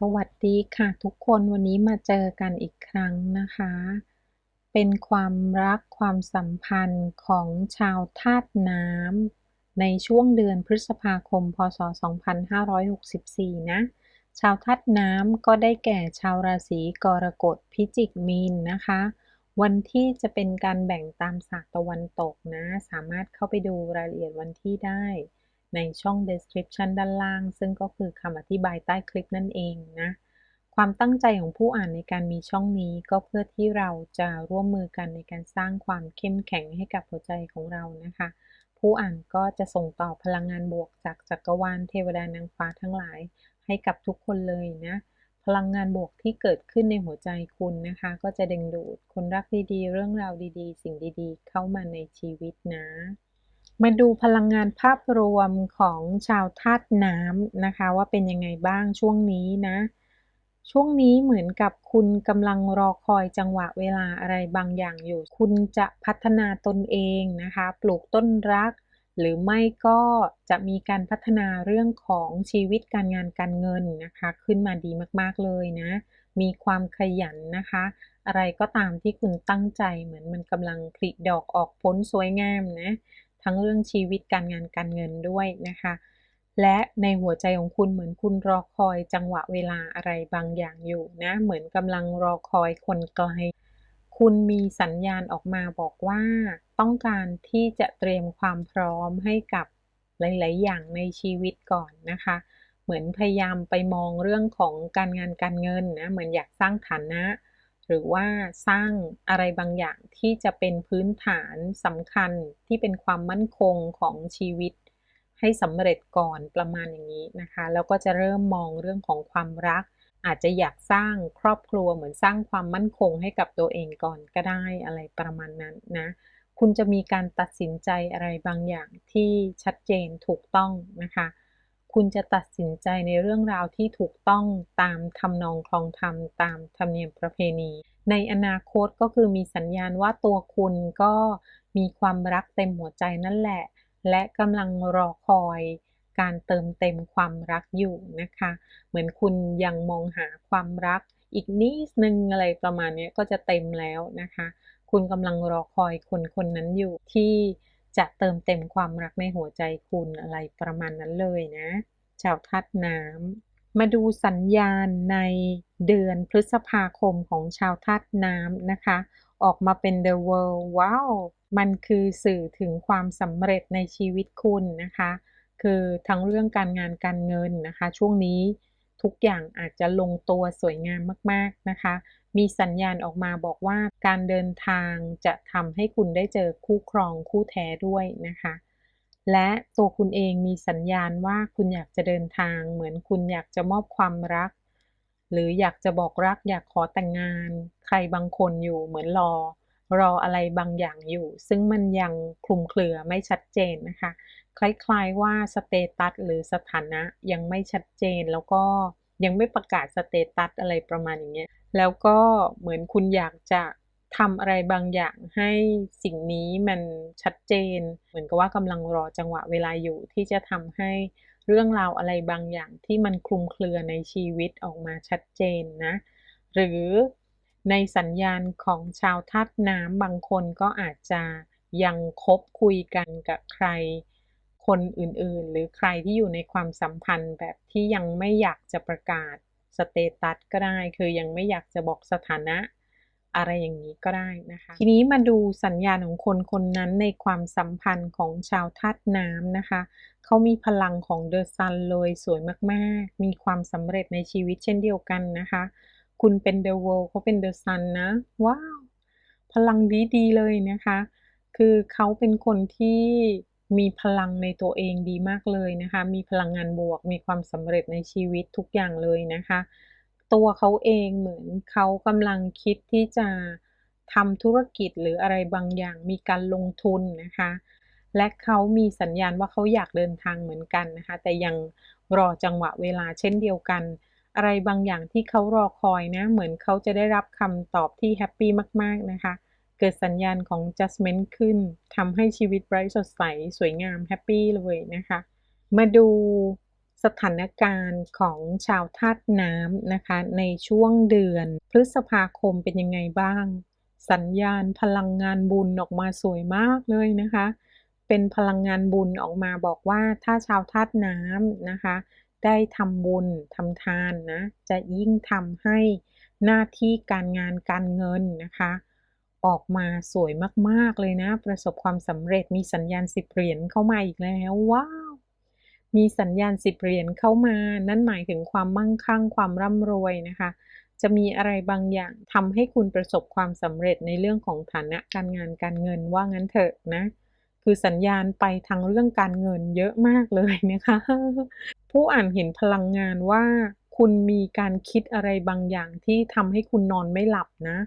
สวัสดีค่ะทุกคนวันนี้มาเจอกันอีกครั้งนะคะ เป็นความรักความสัมพันธ์ของชาวธาตุน้ำในช่วงเดือนพฤษภาคม พศ 2564 นะ ชาวธาตุน้ำก็ได้แก่ชาวราศีกรกฎพิจิกมีนนะคะ วันที่จะเป็นการแบ่งตามศาสตร์ตะวันตกนะ สามารถเข้าไปดูรายละเอียดวันที่ได้ ในช่อง description ด้านล่าง ซึ่งก็คือคำอธิบายใต้คลิปนั่นเองนะ ความตั้งใจของผู้อ่านในการมีช่องนี้ก็เพื่อที่เราจะร่วมมือกันในการสร้างความเข้มแข็งให้กับหัวใจของเรานะคะ ผู้อ่านก็จะส่งต่อพลังงานบวกจากจักรวาลเทวดานางฟ้าทั้งหลาย ให้กับทุกคนเลยนะ พลังงานบวกที่เกิดขึ้นในหัวใจคุณนะคะ ก็จะดึงดูดคนรักดีๆ เรื่องราวดีๆ สิ่งดีๆ เข้ามาในชีวิตนะ มาดูพลังงานภาพรวมของชาวธาตุน้ำนะคะ ว่าเป็นยังไงบ้างช่วงนี้นะ ช่วงนี้เหมือนกับคุณกำลังรอคอยจังหวะเวลาอะไรบางอย่างอยู่ คุณจะพัฒนาตนเองนะคะ ปลูกต้นรัก หรือไม่ก็จะมีการพัฒนาเรื่องของชีวิตการงานการเงินนะคะ ขึ้นมาดีมากๆเลยนะ มีความขยันนะคะ อะไรก็ตามที่คุณตั้งใจเหมือนมันกำลังผลิดอกออกผลสวยงามนะ ทั้งเรื่องชีวิตการงานการเงินด้วยนะคะ และในหัวใจของคุณเหมือนคุณรอคอยจังหวะเวลาอะไรบางอย่างอยู่นะ เหมือนกำลังรอคอยคนไกล คุณมีสัญญาณออกมาบอกว่า ต้องการที่จะเตรียมความพร้อมให้กับหลาย ๆ อย่างในชีวิตก่อนนะคะ เหมือนพยายามไปมองเรื่องของการงานการเงินนะ เหมือนอยากสร้างฐานะ หรือว่าสร้างอะไรบางอย่างที่จะเป็นพื้นฐานสำคัญที่เป็นความมั่นคงของชีวิต ให้สำเร็จก่อนประมาณอย่างนี้นะคะ แล้วก็จะเริ่มมองเรื่องของความรัก อาจจะอยากสร้างครอบครัวเหมือนสร้างความมั่นคงให้กับตัวเองก่อนก็ได้อะไรประมาณนั้นนะคุณจะมีการตัดสินใจอะไรบางอย่างที่ชัดเจนถูกต้องนะคะ คุณจะตัดสินใจในเรื่องราวที่ถูกต้องตามทำนองคลองธรรมตามธรรมเนียมประเพณี ในอนาคตก็คือมีสัญญาณว่าตัวคุณก็มีความรักเต็มหัวใจนั่นแหละ และกำลังรอคอยการเติมเต็มความรักอยู่นะคะ เหมือนคุณยังมองหาความรักอีกนิดนึงอะไรประมาณนี้ก็จะเต็มแล้วนะคะ คุณกำลังรอคอยคนคนนั้นอยู่ที่ จะเติมเต็มความรักในหัวใจคุณอะไรประมาณนั้นเลยนะ ชาวทัดน้ำมาดูสัญญาณในเดือนพฤษภาคมของชาวทัดน้ำนะคะ ออกมาเป็น The World ว้าว มันคือสื่อถึงความสำเร็จในชีวิตคุณนะคะ คือทั้งเรื่องการงานการเงินนะคะ ช่วงนี้ทุกอย่างอาจจะลงตัวสวยงามมาก ๆนะคะ มีสัญญาณออกมาบอกว่าการเดินทางจะทำให้คุณได้เจอคู่ครองคู่แท้ด้วยนะคะ และตัวคุณเองมีสัญญาณว่าคุณอยากจะเดินทาง เหมือนคุณอยากจะมอบความรัก หรืออยากจะบอกรักอยากขอแต่งงาน ใครบางคนอยู่เหมือนรอ รออะไรบางอย่างอยู่ ซึ่งมันยังคลุมเครือไม่ชัดเจนนะคะ คล้ายๆว่าสเตตัสหรือสถานะยังไม่ชัดเจนแล้วก็ ยังไม่ประกาศสเตตัสอะไรประมาณอย่างเงี้ย แล้วก็เหมือนคุณอยากจะทำอะไรบางอย่างให้สิ่งนี้มันชัดเจน เหมือนกับว่ากำลังรอจังหวะเวลาอยู่ที่จะทำให้เรื่องราวอะไรบางอย่างที่มันคลุมเครือในชีวิตออกมาชัดเจนนะ หรือในสัญญาณของชาวธาตุน้ำบางคนก็อาจจะยังคบคุยกันกับใคร คนอื่นๆ หรือใครที่อยู่ในความสัมพันธ์แบบที่ยังไม่อยากจะประกาศสเตตัสก็ได้ คือยังไม่อยากจะบอกสถานะ อะไรอย่างนี้ก็ได้นะคะ ทีนี้มาดูสัญญาณของคนคนนั้นในความสัมพันธ์ของชาวธาตุน้ำนะคะ เขามีพลังของเดอะซันเลยสวยมากๆ มีความสำเร็จในชีวิตเช่นเดียวกันนะคะ คุณเป็นเดอะเวิลด์เขาเป็นเดอะซันนะ ว้าว พลังดีๆเลยนะคะ คือเขาเป็นคนที่ มีพลังในตัวเองดีมากเลยนะคะ มีพลังงานบวก มีความสำเร็จในชีวิตทุกอย่างเลยนะคะ ตัวเขาเองเหมือนเขากำลังคิดที่จะทำธุรกิจหรืออะไรบางอย่าง มีการลงทุนนะคะ และเขามีสัญญาณว่าเขาอยากเดินทางเหมือนกันนะคะ แต่ยังรอจังหวะเวลาเช่นเดียวกัน อะไรบางอย่างที่เขารอคอยนะ เหมือนเขาจะได้รับคำตอบที่แฮปปี้มากๆนะคะ เกิดสัญญาณของ judgment ขึ้นทำให้ชีวิตไร้สดใส สวยงามแฮปปี้เลยนะคะ มาดูสถานการณ์ของชาวธาตุน้ำนะคะ ในช่วงเดือน พฤษภาคมเป็นยังไงบ้าง สัญญาณพลังงานบุญออกมาสวยมากเลยนะคะ เป็นพลังงานบุญออกมาบอกว่าถ้าชาวธาตุน้ำนะคะ ได้ทำบุญทำทานนะ จะยิ่งทำให้หน้าที่การงานการเงินนะคะ ออกมาสวยมากๆเลยนะ ประสบความสำเร็จมีสัญญาณสิบเหรียญเข้ามาอีกแล้วว้าว มีสัญญาณสิบเหรียญเข้ามา นั่นหมายถึงความมั่งคั่งความร่ำรวยนะคะ จะมีอะไรบางอย่างทำให้คุณประสบความสำเร็จในเรื่องของฐานะการงานการเงินว่างั้นเถอะนะ คือสัญญาณไปทางเรื่องการเงินเยอะมากเลยนะคะ ผู้อ่านเห็นพลังงานว่า คุณมีการคิดอะไรบางอย่างที่ทำให้คุณนอนไม่หลับนะ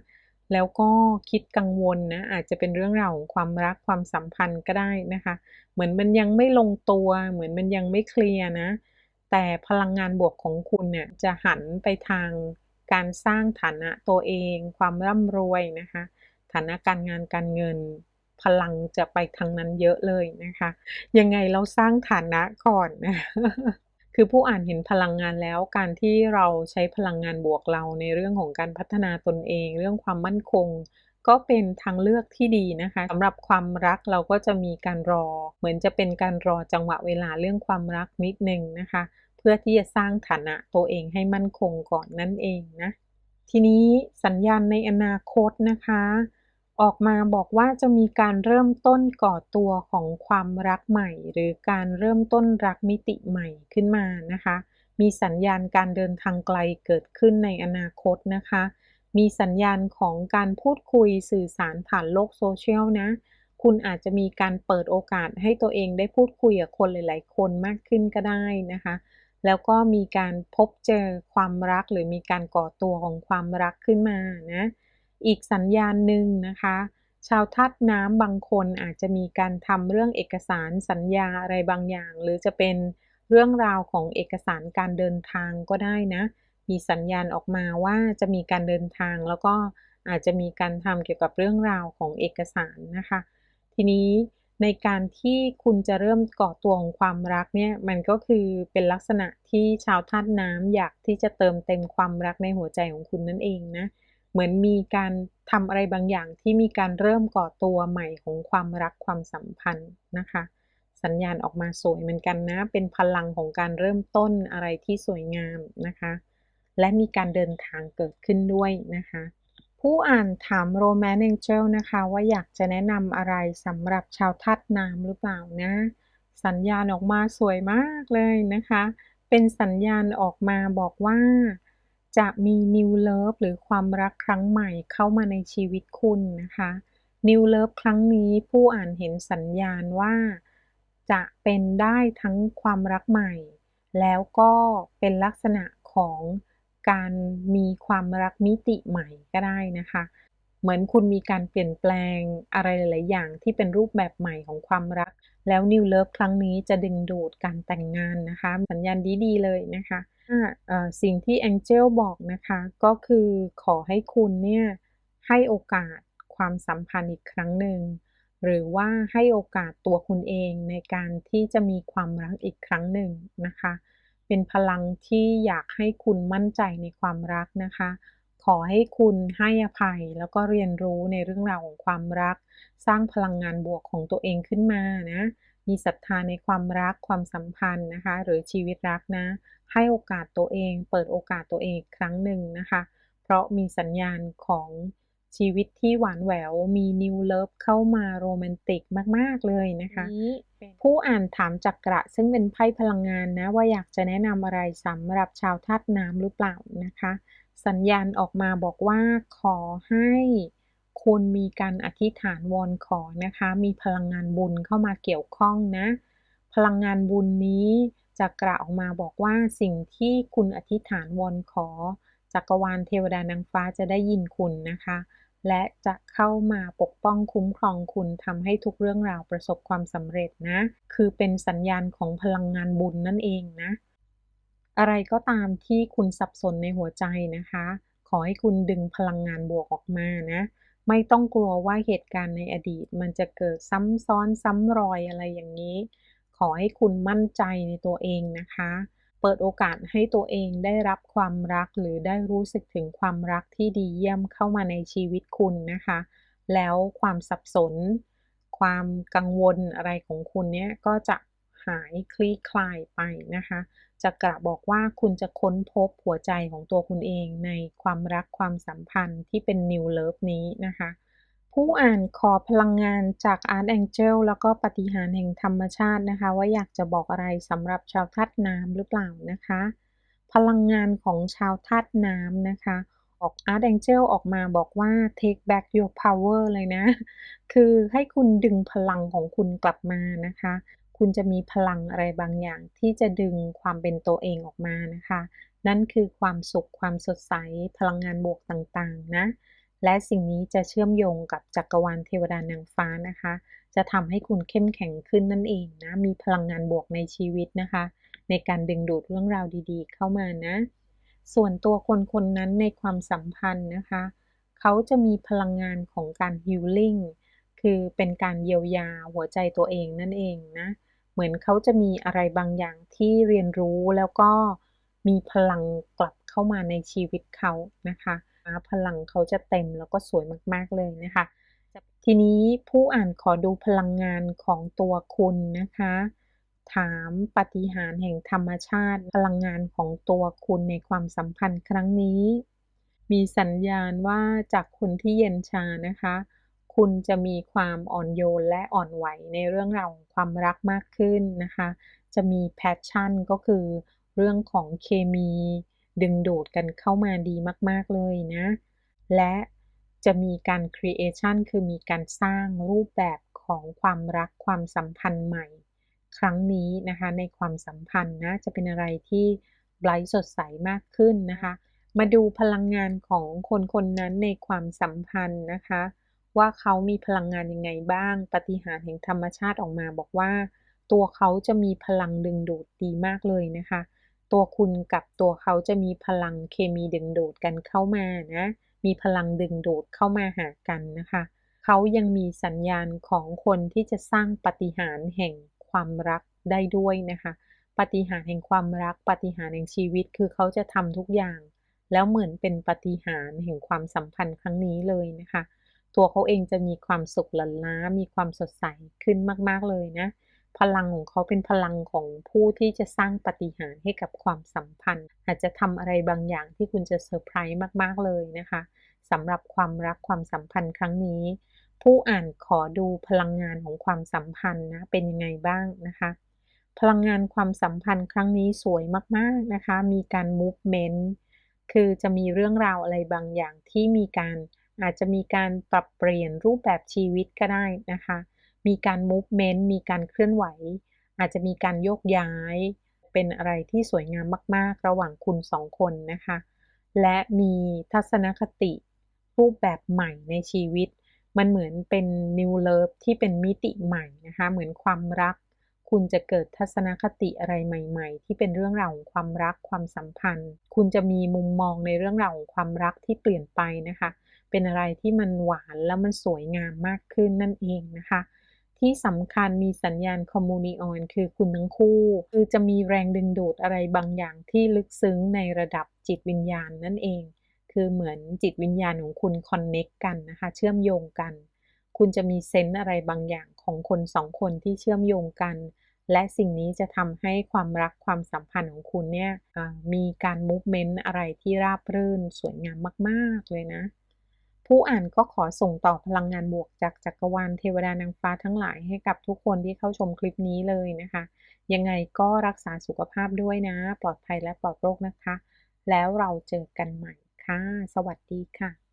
แล้วก็คิดกังวลนะอาจจะเป็นเรื่องราวของความรักความสัมพันธ์ก็ได้นะคะ เหมือนมันยังไม่ลงตัว เหมือนมันยังไม่เคลียร์นะ แต่พลังงานบวกของคุณเนี่ยจะหันไปทางการสร้างฐานะตัวเอง ความร่ำรวยนะคะ ฐานะการงานการเงิน พลังจะไปทางนั้นเยอะเลยนะคะ ยังไงเราสร้างฐานะก่อนนะ คือผู้อ่านเห็นพลังงานแล้ว การที่เราใช้พลังงานบวกเราในเรื่องของการพัฒนาตนเอง เรื่องความมั่นคง ก็เป็นทางเลือกที่ดีนะคะสำหรับความรักเราก็จะมีการรอ เหมือนจะเป็นการรอจังหวะเวลาเรื่องความรักนิดนึงนะคะ เพื่อที่จะสร้างฐานะตัวเองให้มั่นคงก่อนนั่นเองนะทีนี้สัญญาณในอนาคตนะคะ ออกมาบอกว่าจะมีการเริ่มต้นก่อตัวของความรักใหม่ หรือการเริ่มต้นรักมิติใหม่ขึ้นมานะคะ มีสัญญาณการเดินทางไกลเกิดขึ้นในอนาคตนะคะ มีสัญญาณของการพูดคุยสื่อสารผ่านโลกโซเชียลนะ คุณอาจจะมีการเปิดโอกาสให้ตัวเองได้พูดคุยกับคนหลาย ๆ คนมากขึ้นก็ได้นะคะ แล้วก็มีการพบเจอความรักหรือมีการก่อตัวของความรักขึ้นมานะ อีกสัญญาณหนึ่งนะคะ ชาวทัดน้ำบางคนอาจจะมีการทำเรื่องเอกสารสัญญาอะไรบางอย่าง หรือจะเป็นเรื่องราวของเอกสารการเดินทางก็ได้นะ มีสัญญาณออกมาว่าจะมีการเดินทางแล้วก็อาจจะมีการทำเกี่ยวกับเรื่องราวของเอกสารนะคะ ทีนี้ในการที่คุณจะเริ่มก่อตัวของความรักเนี่ยมันก็คือเป็นลักษณะที่ชาวธาตุน้ำอยากที่จะเติมเต็มความรักในหัวใจของคุณนั่นเองนะ เหมือนมีการทำอะไรบางอย่างที่มีการเริ่มก่อตัวใหม่ของความรักความสัมพันธ์นะคะ สัญญาณออกมาสวยเหมือนกันนะ เป็นพลังของการเริ่มต้นอะไรที่สวยงามนะคะ และมีการเดินทางเกิดขึ้นด้วยนะคะ ผู้อ่านถามโรแมนเองเจลนะคะว่าอยากจะแนะนำอะไรสำหรับชาวทัดน้ำหรือเปล่านะ สัญญาณออกมาสวยมากเลยนะคะ เป็นสัญญาณออกมาบอกว่า จะมี New Love หรือความรักครั้งใหม่เข้ามาในชีวิตคุณนะคะ New Love ครั้งนี้ผู้อ่านเห็นสัญญาณว่า จะเป็นได้ทั้งความรักใหม่ แล้วก็เป็นลักษณะของการมีความรักมิติใหม่ก็ได้นะคะ เหมือนคุณมีการเปลี่ยนแปลงอะไรหลาย ๆ อย่างที่เป็นรูปแบบใหม่ของความรัก แล้ว New Love ครั้งนี้จะดึงดูดการแต่งงานนะคะ สัญญาณดี ๆ เลยนะคะ สิ่งที่ Angel บอกนะคะ ก็คือขอให้คุณเนี่ยให้โอกาสความสัมพันธ์อีกครั้งหนึ่ง หรือว่าให้โอกาสตัวคุณเองในการที่จะมีความรักอีกครั้งหนึ่งนะคะ เป็นพลังที่อยากให้คุณมั่นใจในความรักนะคะ ขอให้คุณให้อภัยแล้วก็เรียนรู้ในเรื่องราวของความรัก สร้างพลังงานบวกของตัวเองขึ้นมานะ มีศรัทธาในความรักความสัมพันธ์นะคะ หรือชีวิตรักนะ ให้โอกาสตัวเอง เปิดโอกาสตัวเองครั้งหนึ่งนะคะ เพราะมีสัญญาณของชีวิตที่หวานแหวว มีนิวเลิฟเข้ามาโรแมนติกมาก ๆ เลยนะคะ ผู้อ่านถามจักระซึ่งเป็นไพ่พลังงานนะ ว่าอยากจะแนะนำอะไรสำหรับชาวธาตุน้ำหรือเปล่านะคะ สัญญาณออกมาบอกว่าขอให้ คุณมีการอธิษฐานวอนขอนะคะ มีพลังงานบุญเข้ามาเกี่ยวข้องนะ พลังงานบุญนี้จะกระออกมาบอกว่าสิ่งที่คุณอธิษฐานวอนขอ จักรวาลเทวดานางฟ้าจะได้ยินคุณนะคะ และจะเข้ามาปกป้องคุ้มครองคุณทำให้ทุกเรื่องราวประสบความสำเร็จนะ คือเป็นสัญญาณของพลังงานบุญนั่นเองนะ อะไรก็ตามที่คุณสับสนในหัวใจนะคะ ขอให้คุณดึงพลังงานบวกออกมานะ ไม่ต้องกลัวว่าเหตุการณ์ในอดีต มันจะเกิดซ้ำซ้อนซ้ำรอยอะไรอย่างนี้ ขอให้คุณมั่นใจในตัวเองนะคะ เปิดโอกาสให้ตัวเองได้รับความรักหรือได้รู้สึกถึงความรักที่ดีเยี่ยมเข้ามาในชีวิตคุณนะคะ แล้วความสับสน ความกังวลอะไรของคุณเนี่ยก็จะหายคลี่คลายไปนะคะ จะกระบอกว่าคุณจะค้นพบหัวใจของตัวคุณเองในความรักความสัมพันธ์ที่เป็น New Love นี้นะคะ ผู้อ่านขอพลังงานจาก Art Angel แล้วก็ปฏิหารแห่งธรรมชาตินะคะ ว่าอยากจะบอกอะไรสำหรับชาวธาตุน้ำหรือเปล่านะคะ พลังงานของชาวธาตุน้ำนะคะออก Art Angel ออกมาบอกว่า take back your power เลยนะ คือให้คุณดึงพลังของคุณกลับมานะคะ คุณจะมีพลังอะไรบางอย่างที่จะดึงความเป็นตัวเองออกมานะคะ นั่นคือความสุขความสดใสพลังงานบวกต่างๆนะและสิ่งนี้จะเชื่อมโยงกับจักรวาลเทวดานางฟ้านะคะ จะทำให้คุณเข้มแข็งขึ้นนั่นเองนะ มีพลังงานบวกในชีวิตนะคะ ในการดึงดูดเรื่องราวดีๆ เข้ามานะ ส่วนตัวคนคนนั้นในความสัมพันธ์นะคะ เขาจะมีพลังงานของการฮิลลิ่ง คือเป็นการเยียวยาหัวใจตัวเองนั่นเองนะ เหมือนเขาจะมีอะไรบางอย่างที่เรียนรู้แล้วก็มีพลังกลับเข้ามาในชีวิตเขานะคะพลังเขาจะเต็มแล้วก็สวยมาก ๆ เลยนะคะ ทีนี้ผู้อ่านขอดูพลังงานของตัวคุณนะคะ ถามปฏิหารแห่งธรรมชาติ พลังงานของตัวคุณในความสัมพันธ์ครั้งนี้ มีสัญญาณว่าจากคนที่เย็นชานะคะ คุณจะมีความอ่อนโยนและอ่อนไหวในเรื่องราวของความรักมากขึ้นนะคะ จะมีแพชชั่นก็คือเรื่องของเคมีดึงดูดกันเข้ามาดีมาก ๆ เลยนะ และจะมีการ creation คือมีการสร้างรูปแบบของความรักความสัมพันธ์ใหม่ ครั้งนี้นะคะในความสัมพันธ์นะจะเป็นอะไรที่ไบรท์สดใสมากขึ้นนะคะ มาดูพลังงานของคนคนนั้นในความสัมพันธ์นะคะ ว่าเขามีพลังงานยังไงบ้าง ปฏิหารแห่งธรรมชาติออกมาบอกว่า ตัวเขาจะมีพลังดึงดูดดีมากเลยนะคะ ตัวคุณกับตัวเขาจะมีพลังเคมีดึงดูดกันเข้ามานะ มีพลังดึงดูดเข้ามาหากันนะคะ เขายังมีสัญญาณของคนที่จะสร้างปฏิหารแห่งความรักได้ด้วยนะคะ ปฏิหารแห่งความรัก ปฏิหารแห่งชีวิต คือเขาจะทำทุกอย่าง แล้วเหมือนเป็นปฏิหารแห่งความสัมพันธ์ครั้งนี้เลยนะคะ ตัวเขาเองจะมีความสุขหลั่นล้า มีความสดใสขึ้นมาก ๆ เลยนะ พลังของเขาเป็นพลังของผู้ที่จะสร้างปฏิหารให้กับความสัมพันธ์ อาจจะทำอะไรบางอย่างที่คุณจะเซอร์ไพรส์มาก ๆ เลยนะคะสำหรับความรักความสัมพันธ์ครั้งนี้ ผู้อ่านขอดูพลังงานของความสัมพันธ์นะเป็นยังไงบ้างนะคะ พลังงานความสัมพันธ์ครั้งนี้สวยมาก ๆ นะคะ มีการ movement คือจะมีเรื่องราวอะไรบางอย่างที่มีการ อาจจะมีการปรับเปลี่ยนรูปแบบชีวิตก็ได้นะคะ มีการ movement มีการเคลื่อนไหว อาจจะมีการโยกย้าย เป็นอะไรที่สวยงามมาก ๆ ระหว่างคุณสองคนนะคะ และมีทัศนคติรูปแบบใหม่ในชีวิต มันเหมือนเป็น new love ที่เป็นมิติใหม่นะคะ เหมือนความรัก คุณจะเกิดทัศนคติอะไรใหม่ ๆ ที่เป็นเรื่องราวของความรักความสัมพันธ์ คุณจะมีมุมมองในเรื่องราวของความรักที่เปลี่ยนไปนะคะ เป็นอะไรที่มันหวานแล้วมันสวยงามมากขึ้นนั่นเองนะคะ ที่สำคัญมีสัญญาณคอมมูนิออนคือคุณทั้งคู่ คือจะมีแรงดึงดูดอะไรบางอย่างที่ลึกซึ้งในระดับจิตวิญญาณนั่นเอง คือเหมือนจิตวิญญาณของคุณคอนเน็กกันนะคะ เชื่อมโยงกัน คุณจะมีเซนต์อะไรบางอย่างของคนสองคนที่เชื่อมโยงกันและสิ่งนี้จะทำให้ความรักความสัมพันธ์ของคุณเนี่ยมีการมูฟเมนต์อะไรที่ราบรื่น สวยงามมาก ๆ เลยนะ ผู้อ่านก็ขอส่งต่อพลังงานบวกจากจักรวาลเทวดานางฟ้าทั้งหลายให้กับทุกคนที่เข้าชมคลิปนี้เลยนะคะ ยังไงก็รักษาสุขภาพด้วยนะ ปลอดภัยและปลอดโรคนะคะ แล้วเราเจอกันใหม่ค่ะ สวัสดีค่ะ